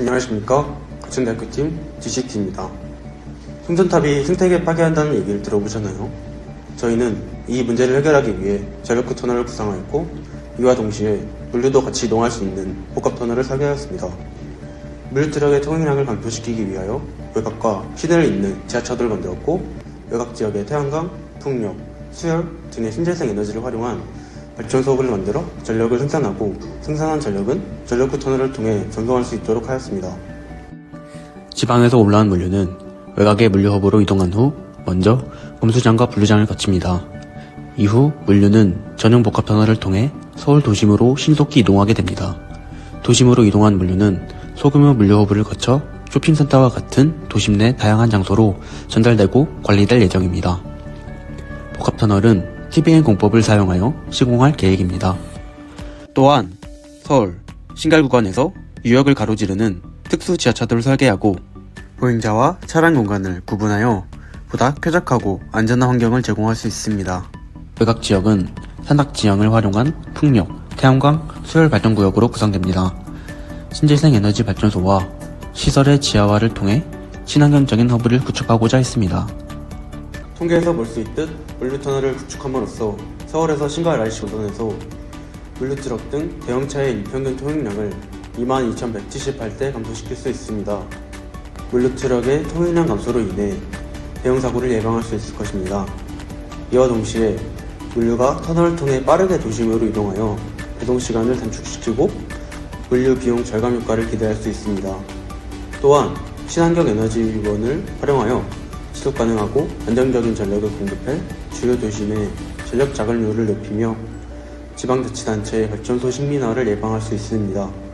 안녕하십니까. 거천대학교 팀 GCT입니다. 송전탑이 생태계 파괴한다는 얘기를 들어보셨나요? 저희는 이 문제를 해결하기 위해 전력구 터널을 구상하였고 이와 동시에 물류도 같이 이동할 수 있는 복합 터널을 설계하였습니다. 물류 트럭의 통행량을 감소시키기 위하여 외곽과 시내를 잇는 지하철을 만들었고 외곽 지역의 태양광, 풍력, 수열 등의 신재생 에너지를 활용한 발전소를 만들어 전력을 생산하고 생산한 전력은 전력구 터널을 통해 전송할 수 있도록 하였습니다. 지방에서 올라온 물류는 외곽의 물류 허브로 이동한 후 먼저 검수장과 분류장을 거칩니다. 이후 물류는 전용 복합 터널을 통해 서울 도심으로 신속히 이동하게 됩니다. 도심으로 이동한 물류는 소규모 물류 허브를 거쳐 쇼핑센터와 같은 도심 내 다양한 장소로 전달되고 관리될 예정입니다. 복합 터널은 TBN 공법을 사용하여 시공할 계획입니다. 또한 서울 신갈 구간에서 유역을 가로지르는 특수 지하차도를 설계하고 보행자와 차량 공간을 구분하여 보다 쾌적하고 안전한 환경을 제공할 수 있습니다. 외곽 지역은 산악 지형을 활용한 풍력, 태양광, 수열 발전 구역으로 구성됩니다. 신재생 에너지 발전소와 시설의 지하화를 통해 친환경적인 허브를 구축하고자 했습니다. 통계에서 볼 수 있듯 물류 터널을 구축함으로써 서울에서 신갈 IC 노선에서 물류 트럭 등 대형차의 일평균 통행량을 22,178대 감소시킬 수 있습니다. 물류 트럭의 통행량 감소로 인해 대형 사고를 예방할 수 있을 것입니다. 이와 동시에 물류가 터널을 통해 빠르게 도심으로 이동하여 배송 시간을 단축시키고 물류 비용 절감 효과를 기대할 수 있습니다. 또한 친환경 에너지원을 활용하여 지속 가능하고 안정적인 전력을 공급해 주요 도심의 전력 자ገል률을 높이며 지방자치단체의 발전소 식민화를 예방할 수 있습니다.